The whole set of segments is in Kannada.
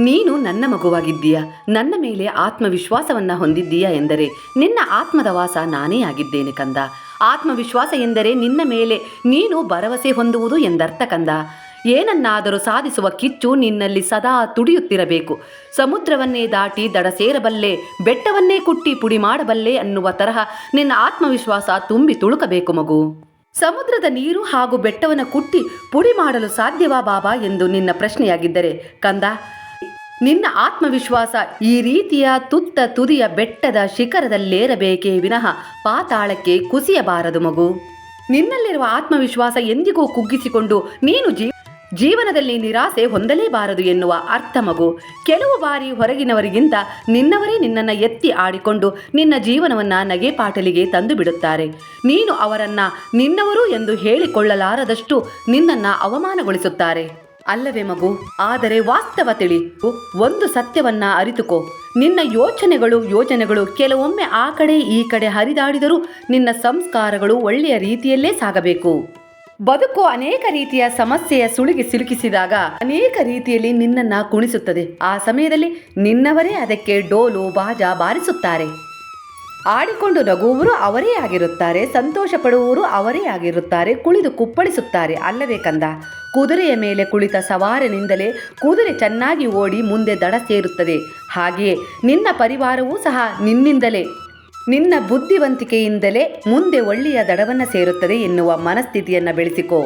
ನೀನು ನನ್ನ ಮಗುವಾಗಿದ್ದೀಯ. ನನ್ನ ಮೇಲೆ ಆತ್ಮವಿಶ್ವಾಸವನ್ನ ಹೊಂದಿದ್ದೀಯ ಎಂದರೆ ನಿನ್ನ ಆತ್ಮದ ವಾಸ ನಾನೇ ಆಗಿದ್ದೇನೆ ಕಂದ. ಆತ್ಮವಿಶ್ವಾಸ ಎಂದರೆ ನಿನ್ನ ಮೇಲೆ ನೀನು ಭರವಸೆ ಹೊಂದುವುದು ಎಂದರ್ಥ ಕಂದ. ಏನನ್ನಾದರೂ ಸಾಧಿಸುವ ಕಿಚ್ಚು ನಿನ್ನಲ್ಲಿ ಸದಾ ತುಡಿಯುತ್ತಿರಬೇಕು. ಸಮುದ್ರವನ್ನೇ ದಾಟಿ ದಡ ಸೇರಬಲ್ಲೆ, ಬೆಟ್ಟವನ್ನೇ ಕುಟ್ಟಿ ಪುಡಿ ಮಾಡಬಲ್ಲೆ ಅನ್ನುವ ತರಹ ನಿನ್ನ ಆತ್ಮವಿಶ್ವಾಸ ತುಂಬಿ ತುಳುಕಬೇಕು ಮಗು. ಸಮುದ್ರದ ನೀರು ಹಾಗೂ ಬೆಟ್ಟವನ್ನು ಕುಟ್ಟಿ ಪುಡಿ ಮಾಡಲು ಸಾಧ್ಯವಾ ಬಾಬಾ ಎಂದು ನಿನ್ನ ಪ್ರಶ್ನೆಯಾಗಿದ್ದರೆ ಕಂದ ನಿನ್ನ ಆತ್ಮವಿಶ್ವಾಸ ಈ ರೀತಿಯ ತುತ್ತ ತುದಿಯ ಬೆಟ್ಟದ ಶಿಖರದಲ್ಲೇರಬೇಕೇ ವಿನಃ ಪಾತಾಳಕ್ಕೆ ಕುಸಿಯಬಾರದು ಮಗು. ನಿನ್ನಲ್ಲಿರುವ ಆತ್ಮವಿಶ್ವಾಸ ಎಂದಿಗೂ ಕುಗ್ಗಿಸಿಕೊಂಡು ನೀನು ಜೀ ಜೀವನದಲ್ಲಿ ನಿರಾಸೆ ಹೊಂದಲೇಬಾರದು ಎನ್ನುವ ಅರ್ಥ ಮಗು. ಕೆಲವು ಬಾರಿ ಹೊರಗಿನವರಿಗಿಂತ ನಿನ್ನವರೇ ನಿನ್ನನ್ನು ಎತ್ತಿ ಆಡಿಕೊಂಡು ನಿನ್ನ ಜೀವನವನ್ನ ನಗೆಪಾಟಲಿಗೆ ತಂದು ಬಿಡುತ್ತಾರೆ ನೀನು ಅವರನ್ನು ನಿನ್ನವರು ಎಂದು ಹೇಳಿಕೊಳ್ಳಲಾರದಷ್ಟು ನಿನ್ನನ್ನು ಅವಮಾನಗೊಳಿಸುತ್ತಾರೆ. ಅಲ್ಲವೇ ಮಗು, ಆದರೆ ವಾಸ್ತವ ತಿಳಿ ಒಂದು ಸತ್ಯವನ್ನ ಅರಿತುಕೋ. ನಿನ್ನ ಯೋಚನೆಗಳು, ಯೋಜನೆಗಳು ಕೆಲವೊಮ್ಮೆ ಆ ಕಡೆ, ಈ ಕಡೆ ಹರಿದಾಡಿದರೂ ನಿನ್ನ ಸಂಸ್ಕಾರಗಳು ಒಳ್ಳೆಯ ರೀತಿಯಲ್ಲೇ ಸಾಗಬೇಕು. ಬದುಕು ಅನೇಕ ರೀತಿಯ ಸಮಸ್ಯೆಯ ಸುಳಿಗೆ ಸಿಲುಕಿಸಿದಾಗ ಅನೇಕ ರೀತಿಯಲ್ಲಿ ನಿನ್ನನ್ನ ಕುಣಿಸುತ್ತದೆ. ಆ ಸಮಯದಲ್ಲಿ ನಿನ್ನವರೇ ಅದಕ್ಕೆ ಡೋಲು, ಬಾಜ ಬಾರಿಸುತ್ತಾರೆ. ಆಡಿಕೊಂಡು ನಗುವವರು ಅವರೇ ಆಗಿರುತ್ತಾರೆ ಸಂತೋಷ ಪಡುವವರು ಅವರೇ ಆಗಿರುತ್ತಾರೆ ಕುಳಿದು ಕುಪ್ಪಳಿಸುತ್ತಾರೆ. ಅಲ್ಲವೇ ಕಂದ? ಕುದುರೆಯ ಮೇಲೆ ಕುಳಿತ ಸವಾರನಿಂದಲೇ ಕುದುರೆ ಚೆನ್ನಾಗಿ ಓಡಿ ಮುಂದೆ ದಡ ಸೇರುತ್ತದೆ. ಹಾಗೆಯೇ ನಿನ್ನ ಪರಿವಾರವೂ ಸಹ ನಿನ್ನಿಂದಲೇ, ನಿನ್ನ ಬುದ್ಧಿವಂತಿಕೆಯಿಂದಲೇ ಮುಂದೆ ಒಳ್ಳೆಯ ದಡವನ್ನು ಸೇರುತ್ತದೆ ಎನ್ನುವ ಮನಸ್ಥಿತಿಯನ್ನು ಬೆಳೆಸಿಕೋ.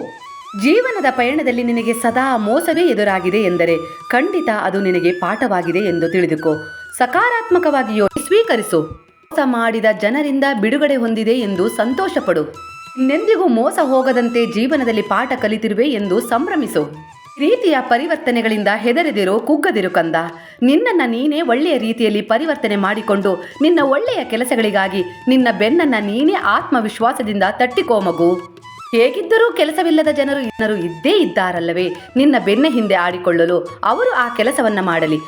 ಜೀವನದ ಪಯಣದಲ್ಲಿ ನಿನಗೆ ಸದಾ ಮೋಸವೇ ಎದುರಾಗಿದೆ ಎಂದರೆ ಖಂಡಿತ ಅದು ನಿನಗೆ ಪಾಠವಾಗಿದೆ ಎಂದು ತಿಳಿದುಕೋ. ಸಕಾರಾತ್ಮಕವಾಗಿ ಯೋ- ಸ್ವೀಕರಿಸು. ಮೋಸ ಮಾಡಿದ ಜನರಿಂದ ಬಿಡುಗಡೆ ಹೊಂದಿದೆ ಎಂದು ಸಂತೋಷಪಡು. ಇನ್ನೆಂದಿಗೂ ಮೋಸ ಹೋಗದಂತೆ ಜೀವನದಲ್ಲಿ ಪಾಠ ಕಲಿತಿರುವೆ ಎಂದು ಸಂಭ್ರಮಿಸು. ರೀತಿಯ ಪರಿವರ್ತನೆಗಳಿಂದ ಹೆದರಿದಿರು, ಕುಗ್ಗದಿರು ಕಂದ. ನಿನ್ನನ್ನ ನೀನೇ ಒಳ್ಳೆಯ ರೀತಿಯಲ್ಲಿ ಪರಿವರ್ತನೆ ಮಾಡಿಕೊಂಡು ನಿನ್ನ ಒಳ್ಳೆಯ ಕೆಲಸಗಳಿಗಾಗಿ ನಿನ್ನ ಬೆನ್ನನ್ನ ನೀನೇ ಆತ್ಮವಿಶ್ವಾಸದಿಂದ ತಟ್ಟಿಕೋ ಮಗು. ಹೇಗಿದ್ದರೂ ಕೆಲಸವಿಲ್ಲದ ಜನರು ಜನರು ಇದ್ದೇ ಇದ್ದಾರಲ್ಲವೇ, ನಿನ್ನ ಬೆನ್ನ ಹಿಂದೆ ಆಡಿಕೊಳ್ಳಲು. ಅವರು ಆ ಕೆಲಸವನ್ನ ಮಾಡಲಿ.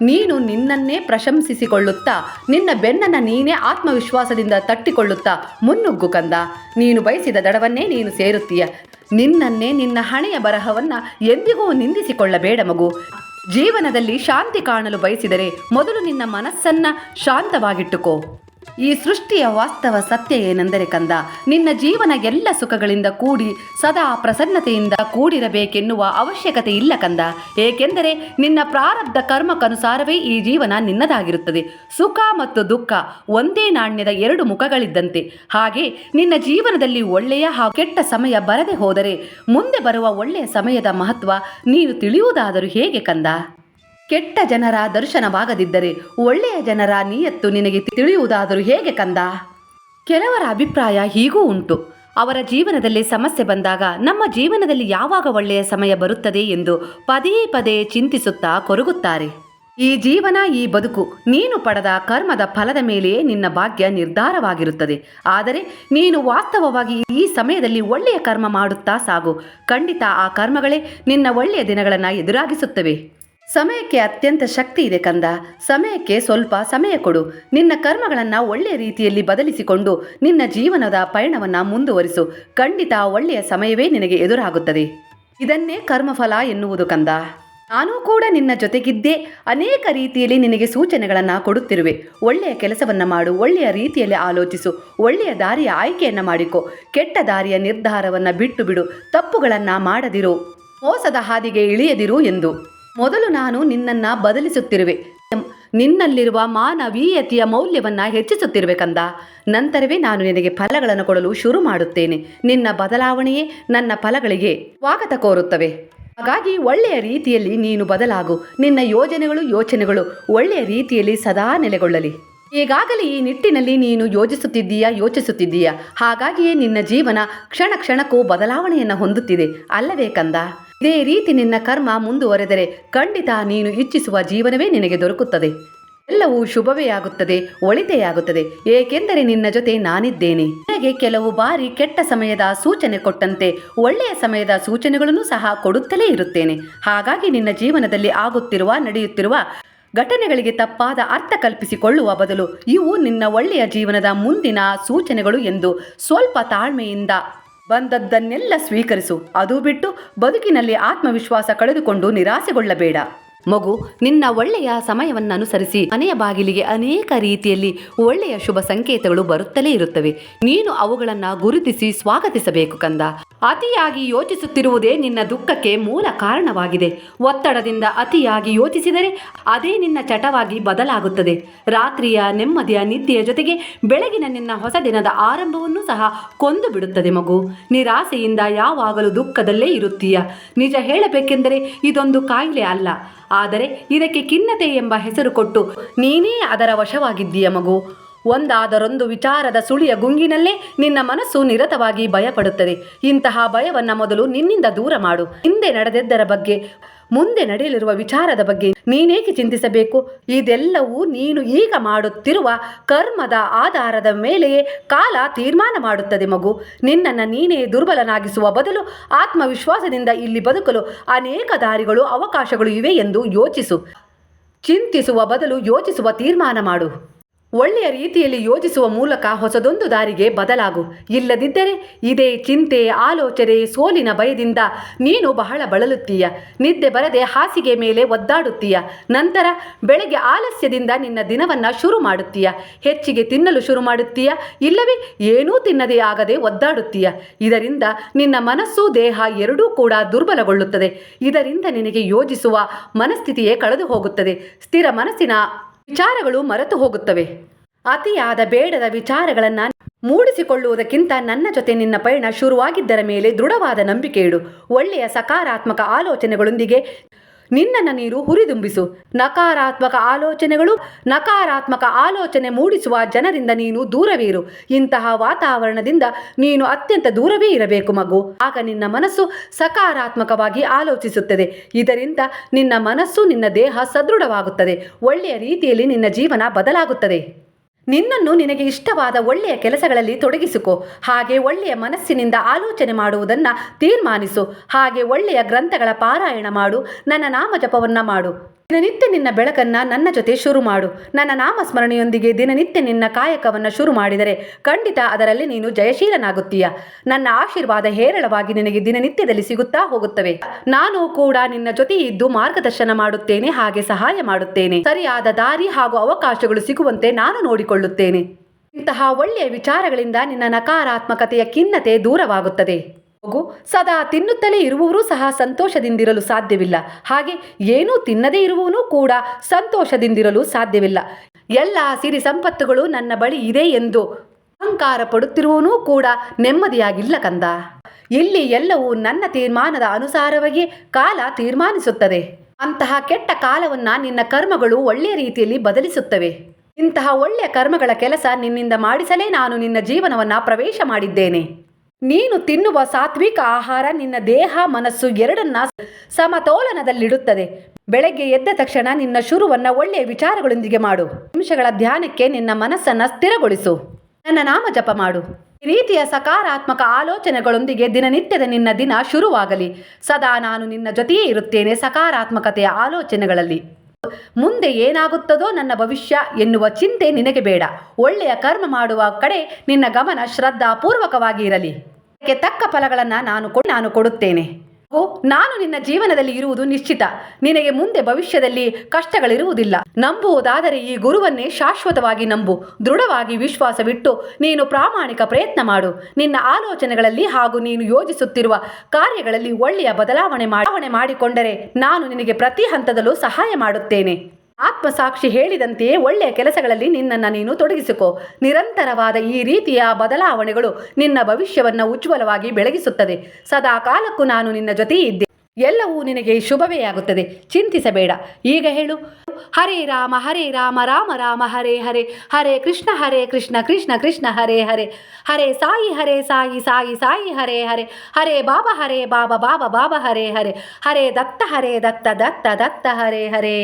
ನೀನು ನಿನ್ನನ್ನೇ ಪ್ರಶಂಸಿಸಿಕೊಳ್ಳುತ್ತಾ, ನಿನ್ನ ಬೆನ್ನನ್ನು ನೀನೇ ಆತ್ಮವಿಶ್ವಾಸದಿಂದ ತಟ್ಟಿಕೊಳ್ಳುತ್ತಾ, ಮುನ್ನುಗ್ಗು ಕಂದ. ನೀನು ಬಯಸಿದ ದಡವನ್ನೇ ನೀನು ಸೇರುತ್ತೀಯ. ನಿನ್ನನ್ನೇ ನಿನ್ನ ಹಣೆಯ ಬರಹವನ್ನ ಎಂದಿಗೂ ನಿಂದಿಸಿಕೊಳ್ಳಬೇಡ ಮಗು. ಜೀವನದಲ್ಲಿ ಶಾಂತಿ ಕಾಣಲು ಬಯಸಿದರೆ ಮೊದಲು ನಿನ್ನ ಮನಸ್ಸನ್ನ ಶಾಂತವಾಗಿಟ್ಟುಕೋ. ಈ ಸೃಷ್ಟಿಯ ವಾಸ್ತವ ಸತ್ಯ ಏನೆಂದರೆ ಕಂದ, ನಿನ್ನ ಜೀವನ ಎಲ್ಲ ಸುಖಗಳಿಂದ ಕೂಡಿ, ಸದಾ ಪ್ರಸನ್ನತೆಯಿಂದ ಕೂಡಿರಬೇಕೆನ್ನುವ ಅವಶ್ಯಕತೆ ಇಲ್ಲ ಕಂದ. ಏಕೆಂದರೆ ನಿನ್ನ ಪ್ರಾರಬ್ಧ ಕರ್ಮಕ್ಕನುಸಾರವೇ ಈ ಜೀವನ ನಿನ್ನದಾಗಿರುತ್ತದೆ. ಸುಖ ಮತ್ತು ದುಃಖ ಒಂದೇ ನಾಣ್ಯದ ಎರಡು ಮುಖಗಳಿದ್ದಂತೆ. ಹಾಗೆ ನಿನ್ನ ಜೀವನದಲ್ಲಿ ಒಳ್ಳೆಯ ಹಾಗೂ ಕೆಟ್ಟ ಸಮಯ ಬರದೆ ಹೋದರೆ, ಮುಂದೆ ಬರುವ ಒಳ್ಳೆಯ ಸಮಯದ ಮಹತ್ವ ನೀನು ತಿಳಿಯುವುದಾದರೂ ಹೇಗೆ ಕಂದ? ಕೆಟ್ಟ ಜನರ ದರ್ಶನವಾಗದಿದ್ದರೆ ಒಳ್ಳೆಯ ಜನರ ನಿಯತ್ತು ನಿನಗೆ ತಿಳಿಯುವುದಾದರೂ ಹೇಗೆ ಕಂದ? ಕೆಲವರ ಅಭಿಪ್ರಾಯ ಹೀಗೂ ಉಂಟು. ಅವರ ಜೀವನದಲ್ಲಿ ಸಮಸ್ಯೆ ಬಂದಾಗ ನಮ್ಮ ಜೀವನದಲ್ಲಿ ಯಾವಾಗ ಒಳ್ಳೆಯ ಸಮಯ ಬರುತ್ತದೆ ಎಂದು ಪದೇ ಪದೇ ಚಿಂತಿಸುತ್ತಾ ಕೊರಗುತ್ತಾರೆ. ಈ ಜೀವನ, ಈ ಬದುಕು, ನೀನು ಪಡೆದ ಕರ್ಮದ ಫಲದ ಮೇಲೆಯೇ ನಿನ್ನ ಭಾಗ್ಯ ನಿರ್ಧಾರವಾಗಿರುತ್ತದೆ. ಆದರೆ ನೀನು ವಾಸ್ತವವಾಗಿ ಈ ಸಮಯದಲ್ಲಿ ಒಳ್ಳೆಯ ಕರ್ಮ ಮಾಡುತ್ತಾ ಸಾಗು. ಖಂಡಿತ ಆ ಕರ್ಮಗಳೇ ನಿನ್ನ ಒಳ್ಳೆಯ ದಿನಗಳನ್ನು ಎದುರಾಗಿಸುತ್ತವೆ. ಸಮಯಕ್ಕೆ ಅತ್ಯಂತ ಶಕ್ತಿ ಇದೆ ಕಂದ. ಸಮಯಕ್ಕೆ ಸ್ವಲ್ಪ ಸಮಯ ಕೊಡು. ನಿನ್ನ ಕರ್ಮಗಳನ್ನು ಒಳ್ಳೆಯ ರೀತಿಯಲ್ಲಿ ಬದಲಿಸಿಕೊಂಡು ನಿನ್ನ ಜೀವನದ ಪಯಣವನ್ನು ಮುಂದುವರಿಸು. ಖಂಡಿತ ಒಳ್ಳೆಯ ಸಮಯವೇ ನಿನಗೆ ಎದುರಾಗುತ್ತದೆ. ಇದನ್ನೇ ಕರ್ಮಫಲ ಎನ್ನುವುದು ಕಂದ. ನಾನು ಕೂಡ ನಿನ್ನ ಜೊತೆಗಿದ್ದೇ ಅನೇಕ ರೀತಿಯಲ್ಲಿ ನಿನಗೆ ಸೂಚನೆಗಳನ್ನು ಕೊಡುತ್ತಿರುವೆ. ಒಳ್ಳೆಯ ಕೆಲಸವನ್ನು ಮಾಡು, ಒಳ್ಳೆಯ ರೀತಿಯಲ್ಲಿ ಆಲೋಚಿಸು, ಒಳ್ಳೆಯ ದಾರಿಯ ಆಯ್ಕೆಯನ್ನು ಮಾಡಿಕೊ, ಕೆಟ್ಟ ದಾರಿಯ ನಿರ್ಧಾರವನ್ನು ಬಿಟ್ಟು ಬಿಡು, ತಪ್ಪುಗಳನ್ನು ಮಾಡದಿರು, ಮೋಸದ ಹಾದಿಗೆ ಇಳಿಯದಿರು ಎಂದು. ಮೊದಲು ನಾನು ನಿನ್ನನ್ನ ಬದಲಿಸುತ್ತಿರುವೆ. ನಿನ್ನಲ್ಲಿರುವ ಮಾನವೀಯತೆಯ ಮೌಲ್ಯವನ್ನ ಹೆಚ್ಚಿಸುತ್ತಿರಬೇಕಂದ ನಂತರವೇ ನಾನು ನಿನಗೆ ಫಲಗಳನ್ನು ಕೊಡಲು ಶುರು ಮಾಡುತ್ತೇನೆ. ನಿನ್ನ ಬದಲಾವಣೆಯೇ ನನ್ನ ಫಲಗಳಿಗೆ ಸ್ವಾಗತ ಕೋರುತ್ತವೆ. ಹಾಗಾಗಿ ಒಳ್ಳೆಯ ರೀತಿಯಲ್ಲಿ ನೀನು ಬದಲಾಗು. ನಿನ್ನ ಯೋಜನೆಗಳು ಯೋಚನೆಗಳು ಒಳ್ಳೆಯ ರೀತಿಯಲ್ಲಿ ಸದಾ ನೆಲೆಗೊಳ್ಳಲಿ. ಈಗಾಗಲೇ ಈ ನಿಟ್ಟಿನಲ್ಲಿ ನೀನು ಯೋಚಿಸುತ್ತಿದ್ದೀಯಾ ಯೋಚಿಸುತ್ತಿದ್ದೀಯಾ? ಹಾಗಾಗಿಯೇ ನಿನ್ನ ಜೀವನ ಕ್ಷಣ ಕ್ಷಣಕ್ಕೂ ಬದಲಾವಣೆಯನ್ನು ಹೊಂದುತ್ತಿದೆ. ಅಲ್ಲವೇ ಕಂದ? ಇದೇ ರೀತಿ ನಿನ್ನ ಕರ್ಮ ಮುಂದುವರೆದರೆ ಖಂಡಿತ ನೀನು ಇಚ್ಛಿಸುವ ಜೀವನವೇ ನಿನಗೆ ದೊರಕುತ್ತದೆ. ಎಲ್ಲವೂ ಶುಭವೇ ಆಗುತ್ತದೆ, ಒಳಿತೇ ಆಗುತ್ತದೆ. ಏಕೆಂದರೆ ನಿನ್ನ ಜೊತೆ ನಾನಿದ್ದೇನೆ. ನಿನಗೆ ಕೆಲವು ಬಾರಿ ಕೆಟ್ಟ ಸಮಯದ ಸೂಚನೆ ಕೊಟ್ಟಂತೆ ಒಳ್ಳೆಯ ಸಮಯದ ಸೂಚನೆಗಳನ್ನು ಸಹ ಕೊಡುತ್ತಲೇ ಇರುತ್ತೇನೆ. ಹಾಗಾಗಿ ನಿನ್ನ ಜೀವನದಲ್ಲಿ ಆಗುತ್ತಿರುವ, ನಡೆಯುತ್ತಿರುವ ಘಟನೆಗಳಿಗೆ ತಪ್ಪಾದ ಅರ್ಥ ಕಲ್ಪಿಸಿಕೊಳ್ಳುವ ಬದಲು ಇವು ನಿನ್ನ ಒಳ್ಳೆಯ ಜೀವನದ ಮುಂದಿನ ಸೂಚನೆಗಳು ಎಂದು ಸ್ವಲ್ಪ ತಾಳ್ಮೆಯಿಂದ ಬಂದದ್ದನ್ನೆಲ್ಲ ಸ್ವೀಕರಿಸು. ಅದು ಬಿಟ್ಟು ಬದುಕಿನಲ್ಲಿ ಆತ್ಮವಿಶ್ವಾಸ ಕಳೆದುಕೊಂಡು ನಿರಾಸೆಗೊಳ್ಳಬೇಡ. ಮಗು, ನಿನ್ನ ಒಳ್ಳೆಯ ಸಮಯವನ್ನು ಅನುಸರಿಸಿ ಮನೆಯ ಬಾಗಿಲಿಗೆ ಅನೇಕ ರೀತಿಯಲ್ಲಿ ಒಳ್ಳೆಯ ಶುಭ ಸಂಕೇತಗಳು ಬರುತ್ತಲೇ ಇರುತ್ತವೆ. ನೀನು ಅವುಗಳನ್ನು ಗುರುತಿಸಿ ಸ್ವಾಗತಿಸಬೇಕು ಕಂದ. ಅತಿಯಾಗಿ ಯೋಚಿಸುತ್ತಿರುವುದೇ ನಿನ್ನ ದುಃಖಕ್ಕೆ ಮೂಲ ಕಾರಣವಾಗಿದೆ. ಒತ್ತಡದಿಂದ ಅತಿಯಾಗಿ ಯೋಚಿಸಿದರೆ ಅದೇ ನಿನ್ನ ಚಟವಾಗಿ ಬದಲಾಗುತ್ತದೆ. ರಾತ್ರಿಯ ನೆಮ್ಮದಿಯ ನಿದ್ದೆಯ ಜೊತೆಗೆ ಬೆಳಗಿನ ನಿನ್ನ ಹೊಸ ದಿನದ ಆರಂಭವನ್ನು ಸಹ ಕೊಂದು ಬಿಡುತ್ತದೆ ಮಗು. ನಿರಾಸೆಯಿಂದ ಯಾವಾಗಲೂ ದುಃಖದಲ್ಲೇ ಇರುತ್ತೀಯ. ನಿಜ ಹೇಳಬೇಕೆಂದರೆ ಇದೊಂದು ಕಾಯಿಲೆ ಅಲ್ಲ. ಆದರೆ ಇದಕ್ಕೆ ಖಿನ್ನತೆ ಎಂಬ ಹೆಸರು ಕೊಟ್ಟು ನೀನೇ ಅದರ ವಶವಾಗಿದ್ದೀಯ ಮಗು. ಒಂದಾದರೊಂದು ವಿಚಾರದ ಸುಳಿಯ ಗುಂಗಿನಲ್ಲೇ ನಿನ್ನ ಮನಸ್ಸು ನಿರತವಾಗಿ ಭಯಪಡುತ್ತದೆ. ಇಂತಹ ಭಯವನ್ನು ಮೊದಲು ನಿನ್ನಿಂದ ದೂರ ಮಾಡು. ಹಿಂದೆ ನಡೆದದ್ದರ ಬಗ್ಗೆ ಮುಂದೆ ನಡೆಯಲಿರುವ ವಿಚಾರದ ಬಗ್ಗೆ ನೀನೇಕೆ ಚಿಂತಿಸಬೇಕು? ಇದೆಲ್ಲವೂ ನೀನು ಈಗ ಮಾಡುತ್ತಿರುವ ಕರ್ಮದ ಆಧಾರದ ಮೇಲೆಯೇ ಕಾಲ ತೀರ್ಮಾನ ಮಾಡುತ್ತದೆ ಮಗು. ನಿನ್ನನ್ನು ನೀನೇ ದುರ್ಬಲನಾಗಿಸುವ ಬದಲು ಆತ್ಮವಿಶ್ವಾಸದಿಂದ ಇಲ್ಲಿ ಬದುಕಲು ಅನೇಕ ದಾರಿಗಳು, ಅವಕಾಶಗಳು ಇವೆ ಎಂದು ಯೋಚಿಸು. ಚಿಂತಿಸುವ ಬದಲು ಯೋಚಿಸುವ ತೀರ್ಮಾನ ಮಾಡು. ಒಳ್ಳೆಯ ರೀತಿಯಲ್ಲಿ ಯೋಚಿಸುವ ಮೂಲಕ ಹೊಸದೊಂದು ದಾರಿಗೆ ಬದಲಾಗು. ಇಲ್ಲದಿದ್ದರೆ ಇದೇ ಚಿಂತೆ, ಆಲೋಚನೆ, ಸೋಲಿನ ಭಯದಿಂದ ನೀನು ಬಹಳ ಬಳಲುತ್ತೀಯ. ನಿದ್ದೆ ಬರದೆ ಹಾಸಿಗೆ ಮೇಲೆ ಒದ್ದಾಡುತ್ತೀಯ. ನಂತರ ಬೆಳಗ್ಗೆ ಆಲಸ್ಯದಿಂದ ನಿನ್ನ ದಿನವನ್ನು ಶುರು ಮಾಡುತ್ತೀಯ. ಹೆಚ್ಚಿಗೆ ತಿನ್ನಲು ಶುರು ಮಾಡುತ್ತೀಯ. ಇಲ್ಲವೇ ಏನೂ ತಿನ್ನದೇ ಆಗದೆ ಒದ್ದಾಡುತ್ತೀಯ. ಇದರಿಂದ ನಿನ್ನ ಮನಸ್ಸು, ದೇಹ ಎರಡೂ ಕೂಡ ದುರ್ಬಲಗೊಳ್ಳುತ್ತದೆ. ಇದರಿಂದ ನಿನಗೆ ಯೋಜಿಸುವ ಮನಸ್ಥಿತಿಯೇ ಕಳೆದು ಹೋಗುತ್ತದೆ ಸ್ಥಿರ ಮನಸ್ಸಿನ ವಿಚಾರಗಳು ಮರೆತು ಹೋಗುತ್ತವೆ. ಅತಿಯಾದ ಬೇಡದ ವಿಚಾರಗಳನ್ನು ಮೂಡಿಸಿಕೊಳ್ಳುವುದಕ್ಕಿಂತ ನನ್ನ ಜೊತೆ ನಿನ್ನ ಪಯಣ ಶುರುವಾಗಿದ್ದರ ಮೇಲೆ ದೃಢವಾದ ನಂಬಿಕೆ ಇಡು. ಒಳ್ಳೆಯ ಸಕಾರಾತ್ಮಕ ಆಲೋಚನೆಗಳೊಂದಿಗೆ ನಿನ್ನನ್ನು ನೀರು ಹುರಿದುಂಬಿಸು. ನಕಾರಾತ್ಮಕ ಆಲೋಚನೆಗಳು ನಕಾರಾತ್ಮಕ ಆಲೋಚನೆ ಮೂಡಿಸುವ ಜನರಿಂದ ನೀನು ದೂರವಿರು. ಇಂತಹ ವಾತಾವರಣದಿಂದ ನೀನು ಅತ್ಯಂತ ದೂರವೇ ಇರಬೇಕು ಮಗು. ಆಗ ನಿನ್ನ ಮನಸ್ಸು ಸಕಾರಾತ್ಮಕವಾಗಿ ಆಲೋಚಿಸುತ್ತದೆ. ಇದರಿಂದ ನಿನ್ನ ಮನಸ್ಸು ನಿನ್ನ ದೇಹ ಸದೃಢವಾಗುತ್ತದೆ. ಒಳ್ಳೆಯ ರೀತಿಯಲ್ಲಿ ನಿನ್ನ ಜೀವನ ಬದಲಾಗುತ್ತದೆ. ನಿನ್ನನ್ನು ನಿನಗೆ ಇಷ್ಟವಾದ ಒಳ್ಳೆಯ ಕೆಲಸಗಳಲ್ಲಿ ತೊಡಗಿಸಿಕೊ. ಹಾಗೆ ಒಳ್ಳೆಯ ಮನಸ್ಸಿನಿಂದ ಆಲೋಚನೆ ಮಾಡುವುದನ್ನು ತೀರ್ಮಾನಿಸು. ಹಾಗೆ ಒಳ್ಳೆಯ ಗ್ರಂಥಗಳ ಪಾರಾಯಣ ಮಾಡು. ನನ್ನ ನಾಮಜಪವನ್ನು ಮಾಡು. ದಿನನಿತ್ಯ ನಿನ್ನ ಬೆಳಕನ್ನು ನನ್ನ ಜೊತೆ ಶುರು ಮಾಡು. ನನ್ನ ನಾಮಸ್ಮರಣೆಯೊಂದಿಗೆ ದಿನನಿತ್ಯ ನಿನ್ನ ಕಾಯಕವನ್ನು ಶುರು ಮಾಡಿದರೆ ಖಂಡಿತ ಅದರಲ್ಲಿ ನೀನು ಜಯಶೀಲನಾಗುತ್ತೀಯ. ನನ್ನ ಆಶೀರ್ವಾದ ಹೇರಳವಾಗಿ ನಿನಗೆ ದಿನನಿತ್ಯದಲ್ಲಿ ಸಿಗುತ್ತಾ ಹೋಗುತ್ತವೆ. ನಾನು ಕೂಡ ನಿನ್ನ ಜೊತೆ ಇದ್ದು ಮಾರ್ಗದರ್ಶನ ಮಾಡುತ್ತೇನೆ, ಹಾಗೆ ಸಹಾಯ ಮಾಡುತ್ತೇನೆ. ಸರಿಯಾದ ದಾರಿ ಹಾಗೂ ಅವಕಾಶಗಳು ಸಿಗುವಂತೆ ನಾನು ನೋಡಿಕೊಳ್ಳುತ್ತೇನೆ. ಇಂತಹ ಒಳ್ಳೆಯ ವಿಚಾರಗಳಿಂದ ನಿನ್ನ ನಕಾರಾತ್ಮಕತೆಯ ಖಿನ್ನತೆ ದೂರವಾಗುತ್ತದೆ. ಮಗು ಸದಾ ತಿನ್ನುತ್ತಲೇ ಇರುವವರು ಸಹ ಸಂತೋಷದಿಂದಿರಲು ಸಾಧ್ಯವಿಲ್ಲ. ಹಾಗೆ ಏನೂ ತಿನ್ನದೇ ಇರುವವನು ಕೂಡ ಸಂತೋಷದಿಂದಿರಲು ಸಾಧ್ಯವಿಲ್ಲ. ಎಲ್ಲ ಸಿರಿ ಸಂಪತ್ತುಗಳು ನನ್ನ ಬಳಿ ಇದೆ ಎಂದು ಅಹಂಕಾರ ಪಡುತ್ತಿರುವವನು ಕೂಡ ನೆಮ್ಮದಿಯಾಗಿಲ್ಲ ಕಂದ. ಇಲ್ಲಿ ಎಲ್ಲವೂ ನನ್ನ ತೀರ್ಮಾನದ ಅನುಸಾರವಾಗಿ ಕಾಲ ತೀರ್ಮಾನಿಸುತ್ತದೆ. ಅಂತಹ ಕೆಟ್ಟ ಕಾಲವನ್ನ ನಿನ್ನ ಕರ್ಮಗಳು ಒಳ್ಳೆಯ ರೀತಿಯಲ್ಲಿ ಬದಲಿಸುತ್ತವೆ. ಇಂತಹ ಒಳ್ಳೆಯ ಕರ್ಮಗಳ ಕೆಲಸ ನಿನ್ನಿಂದ ಮಾಡಿಸಲೇ ನಾನು ನಿನ್ನ ಜೀವನವನ್ನ ಪ್ರವೇಶ ಮಾಡಿದ್ದೇನೆ. ನೀನು ತಿನ್ನುವ ಸಾತ್ವಿಕ ಆಹಾರ ನಿನ್ನ ದೇಹ ಮನಸ್ಸು ಎರಡನ್ನ ಸಮತೋಲನದಲ್ಲಿಡುತ್ತದೆ. ಬೆಳಗ್ಗೆ ಎದ್ದ ತಕ್ಷಣ ನಿನ್ನ ಶುರುವನ್ನ ಒಳ್ಳೆಯ ವಿಚಾರಗಳೊಂದಿಗೆ ಮಾಡು. ನಿಮಿಷಗಳ ಧ್ಯಾನಕ್ಕೆ ನಿನ್ನ ಮನಸ್ಸನ್ನ ಸ್ಥಿರಗೊಳಿಸು. ನನ್ನ ನಾಮ ಜಪ ಮಾಡು. ಈ ರೀತಿಯ ಸಕಾರಾತ್ಮಕ ಆಲೋಚನೆಗಳೊಂದಿಗೆ ದಿನನಿತ್ಯದ ನಿನ್ನ ದಿನ ಶುರುವಾಗಲಿ. ಸದಾ ನಾನು ನಿನ್ನ ಜೊತೆಯೇ ಇರುತ್ತೇನೆ ಸಕಾರಾತ್ಮಕತೆಯ ಆಲೋಚನೆಗಳಲ್ಲಿ. ಮುಂದೆ ಏನಾಗುತ್ತದೋ ನನ್ನ ಭವಿಷ್ಯ ಎನ್ನುವ ಚಿಂತೆ ನಿನಗೆ ಬೇಡ. ಒಳ್ಳೆಯ ಕರ್ಮ ಮಾಡುವ ಕಡೆ ನಿನ್ನ ಗಮನ ಶ್ರದ್ಧಾಪೂರ್ವಕವಾಗಿ ಇರಲಿ. ಅದಕ್ಕೆ ತಕ್ಕ ಫಲಗಳನ್ನು ನಾನು ನಾನು ಕೊಡುತ್ತೇನೆ. ನಾನು ನಿನ್ನ ಜೀವನದಲ್ಲಿ ಇರುವುದು ನಿಶ್ಚಿತ. ನಿನಗೆ ಮುಂದೆ ಭವಿಷ್ಯದಲ್ಲಿ ಕಷ್ಟಗಳಿರುವುದಿಲ್ಲ. ನಂಬುವುದಾದರೆ ಈ ಗುರುವನ್ನೇ ಶಾಶ್ವತವಾಗಿ ನಂಬು. ದೃಢವಾಗಿ ವಿಶ್ವಾಸವಿಟ್ಟು ನೀನು ಪ್ರಾಮಾಣಿಕ ಪ್ರಯತ್ನ ಮಾಡು. ನಿನ್ನ ಆಲೋಚನೆಗಳಲ್ಲಿ ಹಾಗೂ ನೀನು ಯೋಜಿಸುತ್ತಿರುವ ಕಾರ್ಯಗಳಲ್ಲಿ ಒಳ್ಳೆಯ ಬದಲಾವಣೆ ಮಾಡಿಕೊಂಡರೆ ನಾನು ನಿನಗೆ ಪ್ರತಿ ಹಂತದಲ್ಲೂ ಸಹಾಯ ಮಾಡುತ್ತೇನೆ. ಆತ್ಮಸಾಕ್ಷಿ ಹೇಳಿದಂತೆಯೇ ಒಳ್ಳೆಯ ಕೆಲಸಗಳಲ್ಲಿ ನಿನ್ನನ್ನು ನೀನು ತೊಡಗಿಸಿಕೊ. ನಿರಂತರವಾದ ಈ ರೀತಿಯ ಬದಲಾವಣೆಗಳು ನಿನ್ನ ಭವಿಷ್ಯವನ್ನು ಉಜ್ವಲವಾಗಿ ಬೆಳಗಿಸುತ್ತದೆ. ಸದಾ ಕಾಲಕ್ಕೂ ನಾನು ನಿನ್ನ ಜೊತೆ ಇದ್ದೆ ಎಲ್ಲವೂ ನಿನಗೆ ಶುಭವೇ ಆಗುತ್ತದೆ. ಚಿಂತಿಸಬೇಡ. ಈಗ ಹೇಳು. ಹರೇ ರಾಮ ಹರೇ ರಾಮ ರಾಮ ರಾಮ, ಹರೇ ಹರೇ. ಹರೇ ಕೃಷ್ಣ ಹರೇ ಕೃಷ್ಣ ಕೃಷ್ಣ ಕೃಷ್ಣ, ಹರೇ ಹರೇ. ಹರೇ ಸಾಯಿ ಹರೇ ಸಾಯಿ ಸಾಯಿ ಸಾಯಿ, ಹರೇ ಹರೇ. ಹರೇ ಬಾಬಾ ಹರೇ ಬಾಬಾ ಬಾಬಾ ಬಾಬಾ, ಹರೇ ಹರೇ. ಹರೇ ದತ್ತ ಹರೇ ದತ್ತ ದತ್ತ ದತ್ತ, ಹರೇ ಹರೇ.